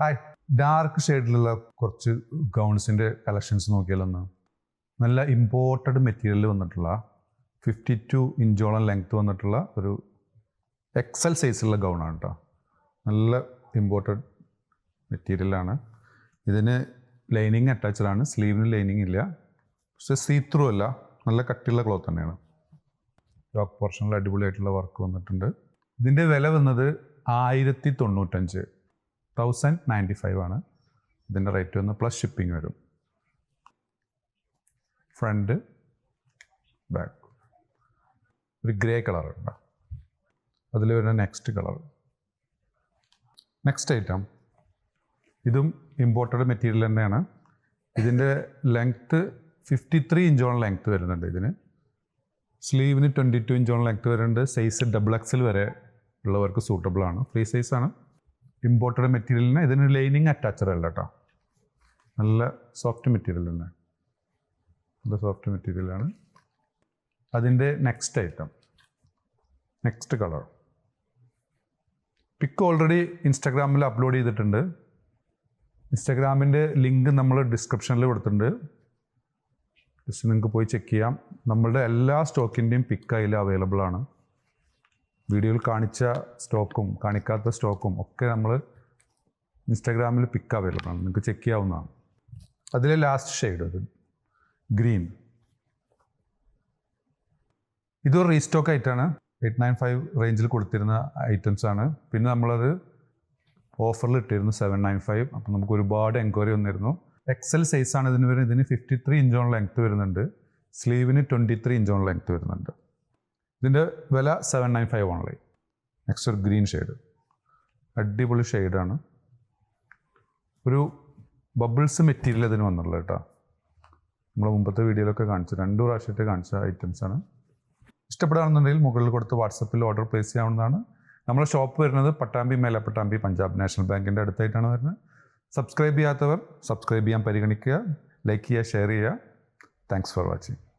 Hi dark ഷെയ്ഡിലുള്ള കുറച്ച് ഗൗൺസിന്റെ collections നോക്കിയാലൊന്ന്. നല്ല ഇമ്പോർട്ടഡ് മെറ്റീരിയൽ വന്നിട്ടുള്ള ഫിഫ്റ്റി ടു ഇഞ്ചോളം ലെങ്ത് വന്നിട്ടുള്ള ഒരു എക്സൽ സൈസുള്ള ഗൗണാണ് കേട്ടോ നല്ല ഇമ്പോർട്ടഡ് മെറ്റീരിയലാണ് ഇതിന് ലൈനിങ് അറ്റാച്ചഡാണ് സ്ലീവിന് ലൈനിങ് ഇല്ല. പക്ഷെ സീ ത്രൂ അല്ല. നല്ല കട്ടിയുള്ള ക്ലോത്ത് തന്നെയാണ്. ടോപ്പ് പോർഷനിൽ അടിപൊളിയായിട്ടുള്ള വർക്ക് വന്നിട്ടുണ്ട്. ഇതിന്റെ വില വന്നത് ആയിരത്തി തൊണ്ണൂറ്റഞ്ച്. തൗസൻഡ് നയന്റി ഫൈവ് ആണ്. ഇതിന്റെ റേറ്റ് വന്ന് പ്ലസ് ഷിപ്പിംഗ് വരും. ഫ്രണ്ട് ബാക്ക് ഒരു ഗ്രേ കളർ ഉണ്ട്. അതിൽ വരുന്ന നെക്സ്റ്റ് കളർ നെക്സ്റ്റ് ഐറ്റം ഇതും ഇമ്പോർട്ടഡ് മെറ്റീരിയൽ തന്നെയാണ്. ഇതിന്റെ ലെങ്ത്ത് ഫിഫ്റ്റി ത്രീ ഇഞ്ചോളം ലെങ്ത്ത് വരുന്നുണ്ട് ഇതിന്. സ്ലീവിന് ട്വന്റി ടു ഇഞ്ചോളം ലെങ്ത്ത് വരുന്നുണ്ട്. സൈസ് ഡബിൾ എക്സിൽ വരെ ഉള്ളവർക്ക് സൂട്ടബിൾ ആണ്. ഫ്രീ സൈസാണ് ഇമ്പോർട്ടഡ് മെറ്റീരിയലിന് ഇതിന് ലൈനിങ് അറ്റാച്ചഡ് അല്ല കേട്ടോ നല്ല സോഫ്റ്റ് മെറ്റീരിയൽ തന്നെ. നല്ല സോഫ്റ്റ് മെറ്റീരിയലാണ് അതിന്റെ next item next colour pick already ഇൻസ്റ്റാഗ്രാമിൽ അപ്ലോഡ് ചെയ്തിട്ടുണ്ട്. ഇൻസ്റ്റാഗ്രാമിന്റെ ലിങ്ക് നമ്മൾ ഡിസ്ക്രിപ്ഷനിൽ കൊടുത്തിട്ടുണ്ട്. ജസ്റ്റ് നിങ്ങൾക്ക് പോയി ചെക്ക് ചെയ്യാം. നമ്മളുടെ എല്ലാ സ്റ്റോക്കിന്റെയും പിക്ക് അതിൽ അവൈലബിൾ ആണ്. വീഡിയോയിൽ കാണിച്ച സ്റ്റോക്കും കാണിക്കാത്ത സ്റ്റോക്കും ഒക്കെ നമ്മൾ ഇൻസ്റ്റാഗ്രാമിൽ പിക്ക് അവൈലബിൾ ആണ്. നിങ്ങൾക്ക് ചെക്ക് ചെയ്യാവുന്നതാണ്. അതിലെ ലാസ്റ്റ് ഷെയ്ഡ് ഒരു ഗ്രീൻ ഇതൊരു റീസ്റ്റോക്ക് ആയിട്ടാണ് എയ്റ്റ് നയൻ ഫൈവ് റേഞ്ചിൽ കൊടുത്തിരുന്ന ഐറ്റംസ് ആണ്. പിന്നെ നമ്മളത് ഓഫറിൽ ഇട്ടിരുന്നു സെവൻ നയൻ ഫൈവ് അപ്പം നമുക്ക് ഒരുപാട് എൻക്വയറി വന്നിരുന്നു. എക്സൽ സൈസാണ് ഇതിന് വരുന്നത്. ഇതിന് ഫിഫ്റ്റി ത്രീ ഇഞ്ചോൺ ലെങ്ത് വരുന്നുണ്ട്. സ്ലീവിന് ട്വന്റി ത്രീ ഇഞ്ചോൺ ലെങ്ത് വരുന്നുണ്ട്. ഇതിന്റെ വില seven nine five only next ഒരു ഗ്രീൻ ഷെയ്ഡ് അടിപൊളി ഷെയ്ഡാണ് ഒരു ബബിൾസ് മെറ്റീരിയൽ ഇതിന് വന്നുള്ളത് കേട്ടോ. നമ്മൾ മുമ്പത്തെ വീഡിയോയിലൊക്കെ കാണിച്ചു. രണ്ടു പ്രാവശ്യമായിട്ട് കാണിച്ച ഐറ്റംസ് ആണ്. ഇഷ്ടപ്പെടുകയാണെന്നുണ്ടെങ്കിൽ മുകളിൽ കൊടുത്ത് വാട്സപ്പിൽ ഓർഡർ പ്ലേസ് ചെയ്യാവുന്നതാണ്. നമ്മുടെ ഷോപ്പ് വരുന്നത് പട്ടാമ്പി മേലപ്പട്ടാമ്പി പഞ്ചാബ് നാഷണൽ ബാങ്കിന്റെ അടുത്തായിട്ടാണ് വരുന്നത്. സബ്സ്ക്രൈബ് ചെയ്യാത്തവർ സബ്സ്ക്രൈബ് ചെയ്യാൻ പരിഗണിക്കുക. ലൈക്ക് ചെയ്യുക ഷെയർ ചെയ്യുക. Thanks for watching